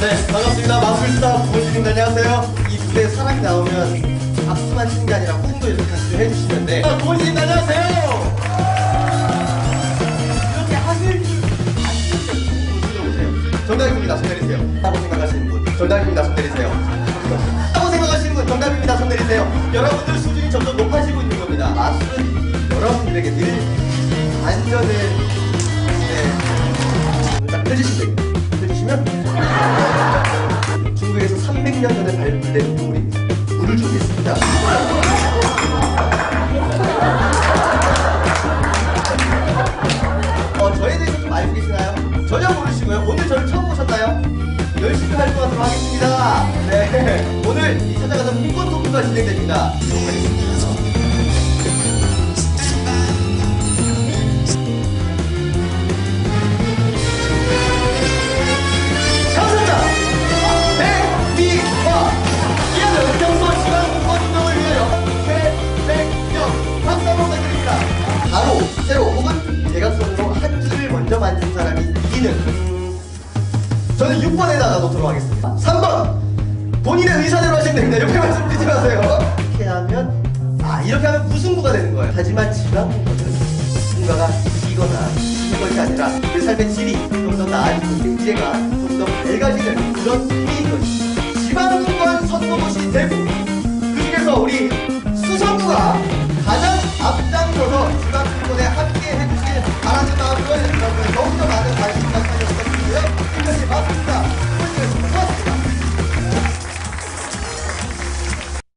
네, 반갑습니다. 마술사 부모님들 안녕하세요. 이 무대에 사람이 나오면 박수만 치는 게 아니라 호응도 이렇게 같이 해주시는데 아, 부모님 안녕하세요. 이렇게 하실 줄 아시는 들어보세요. 정답입니다. 손 내리세요. 라고 생각하시는 분. 정답입니다. 손 내리세요. 라고 생각하시는 분. 정답입니다. 손 내리세요. 여러분들 수준이 점점 높아지고 있는 겁니다. 마술은 여러분들에게 늘 안전을 네. 딱 펴주시면 됩니다. 중국에서 300년 전에 발굴된 동물입니다. 물을 준비했습니다. 어, 저에 대해서 좀 알고 계시나요? 전혀 모르시고요. 오늘 저를 처음 보셨나요? 열심히 활동하도록 하겠습니다. 네. 오늘 이 찾아가서 홍보 토크가 진행됩니다. 본인은 저는 6번에다가 놓도록 하겠습니다. 3번! 본인의 의사대로 하시면 됩니다. 옆에 말씀드리지 마세요. 이렇게 하면 아 이렇게 하면 무승부가 되는 거예요. 하지만 지방공부는 뭔가가 이거나 지는 것이 아니라 그 삶의 질이 좀 더 나아지고 경제가 좀 더 밝아지는 그런 힘인 것이 지방공부한 선거것이 되고